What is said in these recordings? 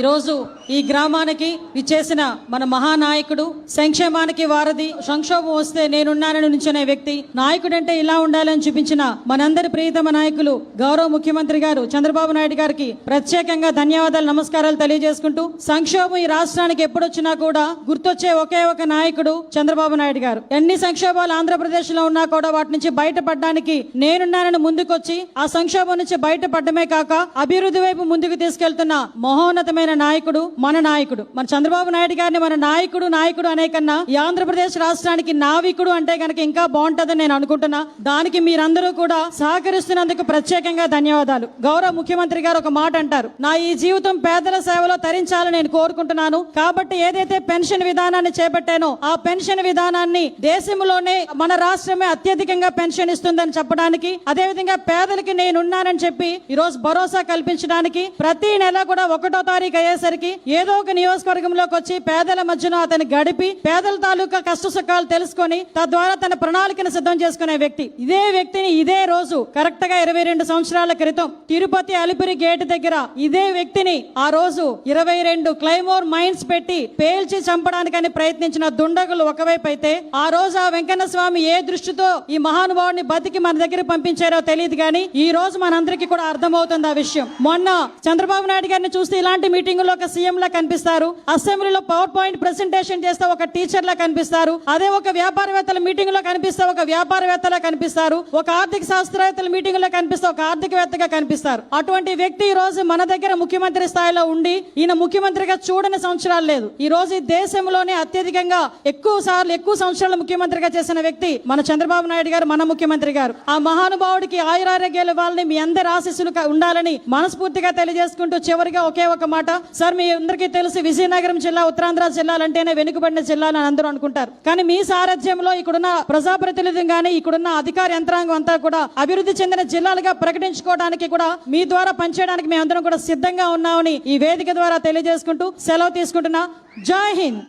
ఈరోజు ఈ గ్రామానికి విచ్చేసిన మన మహానాయకుడు సంక్షేమానికి వారధి సంక్షోభం వస్తే నేనున్నానని నుంచునే వ్యక్తి. నాయకుడు అంటే ఇలా ఉండాలని చూపించిన మనందరి ప్రియతమ నాయకులు గౌరవ ముఖ్యమంత్రి గారు చంద్రబాబు నాయుడు గారికి ప్రత్యేకంగా ధన్యవాదాలు నమస్కారాలు తెలియజేసుకుంటూ సంక్షోభం ఈ రాష్ట్రానికి ఎప్పుడొచ్చినా కూడా గుర్తొచ్చే ఒకే ఒక నాయకుడు చంద్రబాబు నాయుడు గారు. ఎన్ని సంక్షోభాలు ఆంధ్రప్రదేశ్లో ఉన్నా కూడా వాటి నుంచి బయటపడడానికి నేనున్నానని ముందుకొచ్చి ఆ సంక్షోభం నుంచి బయటపడమే కాక అభివృద్ధి వైపు ముందుకు తీసుకెళ్తున్న మహోన్నతమైన నాయకుడు మన నాయకుడు. మన చంద్రబాబు నాయుడు గారిని మన నాయకుడు నాయకుడు అనే కన్నా ఈ ఆంధ్రప్రదేశ్ రాష్ట్రానికి నావికుడు అంటే కనుక ఇంకా బాగుంటుందని నేను అనుకుంటున్నా. దానికి మీరందరూ కూడా సహకరిస్తున్నందుకు ప్రత్యేకంగా ధన్యవాదాలు. గౌరవ ముఖ్యమంత్రి గారు ఒక మాట అంటారు. నా ఈ జీవితం పేదల సేవలో తరించాలని నేను కోరుకుంటున్నాను. కాబట్టి ఏదైతే పెన్షన్ విధానాన్ని చేపట్టానో ఆ పెన్షన్ విధానాన్ని దేశంలోనే మన రాష్ట్రమే అత్యధికంగా పెన్షన్ ఇస్తుందని చెప్పడానికి అదే విధంగా పేదలకి నేనున్నానని చెప్పి ఈ రోజు భరోసా కల్పించడానికి ప్రతి నెల కూడా ఒకటో తారీఖు అయ్యేసరికి ఏదో ఒక నియోజకవర్గంలోకి వచ్చి పేదల మధ్యన అతను గడిపి పేదల తాలూకా కష్ట సుఖాలు తెలుసుకొని తద్వారా తన ప్రణాళికను సిద్ధం చేసుకునే వ్యక్తి. ఇదే వ్యక్తిని ఇదే రోజు కరెక్ట్గా ఇరవై రెండు సంవత్సరాల క్రితం తిరుపతి అలిపిరి గేట్ దగ్గర ఇదే వ్యక్తిని ఆ రోజు ఇరవై రెండు క్లైమోర్ మైన్స్ పెట్టి పేల్చి చంపడానికని ప్రయత్నించిన దుండగులు ఒకవైపు అయితే ఆ రోజు ఆ వెంకన్న స్వామి ఏ దృష్టితో ఈ మహానుభావుని బతికి మన దగ్గర పంపించారో తెలియదు కానీ ఈ రోజు మనందరికీ కూడా అర్థమవుతుంది ఆ విషయం. మొన్న చంద్రబాబు నాయుడు గారిని చూస్తే ఇలాంటి మీటింగ్లో ఒక సీఎం లా కనిపిస్తారు. అసెంబ్లీలో పవర్ పాయింట్ ప్రెసెంటేషన్ చేస్తే ఒక టీచర్ లా కనిపిస్తారు. అదే ఒక వ్యాపారవేత్తల మీటింగ్లో కనిపిస్తే ఒక వ్యాపారవేత్తలా కనిపిస్తారు. ఒక ఆర్థిక శాస్త్రవేత్తల మీటింగ్లో కనిపిస్తే ఒక ఆర్థికవేత్తగా కనిపిస్తారు. అటువంటి వ్యక్తి ఈ రోజు మన దగ్గర ముఖ్యమంత్రి స్థాయిలో ఉండి ఈయన ముఖ్యమంత్రిగా చూడని సంవత్సరాలు లేదు. ఈ రోజు ఈ దేశంలోనే అత్యధికంగా ఎక్కువ సార్లు ఎక్కువ సంవత్సరాలు ముఖ్యమంత్రిగా చేసిన వ్యక్తి మన చంద్రబాబు నాయుడు గారు మన ముఖ్యమంత్రి గారు. ఆ మహానుభావుడికి ఆయురారోగ్యాలు ఇవ్వాలని మీ అందరి ఆశీస్సులు ఉండాలని మనస్ఫూర్తిగా తెలియజేసుకుంటూ చివరిగా ఒకే ఒక మాట సార్ మీ అందరికీ తెలుసు విజయనగరం జిల్లా ఉత్తరాంధ్ర జిల్లాలంటేనే వెనుకబడిన జిల్లా అని అందరూ అనుకుంటారు. కానీ మీ సారథ్యంలో ఇక్కడున్న ప్రజాప్రతినిధులు కానీ ఇక్కడున్న అధికార యంత్రాంగం అంతా కూడా అభివృద్ధి చెందిన జిల్లాలుగా ప్రకటించుకోవడానికి కూడా మీ ద్వారా పనిచేయడానికి మేమందరం కూడా సిద్ధంగా ఉన్నామని ఈ వేదిక ద్వారా తెలియజేసుకుంటూ సెలవు తీసుకుంటున్నా. జై Hind.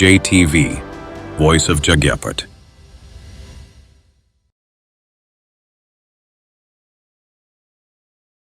JTV, Voice of Jagyapat.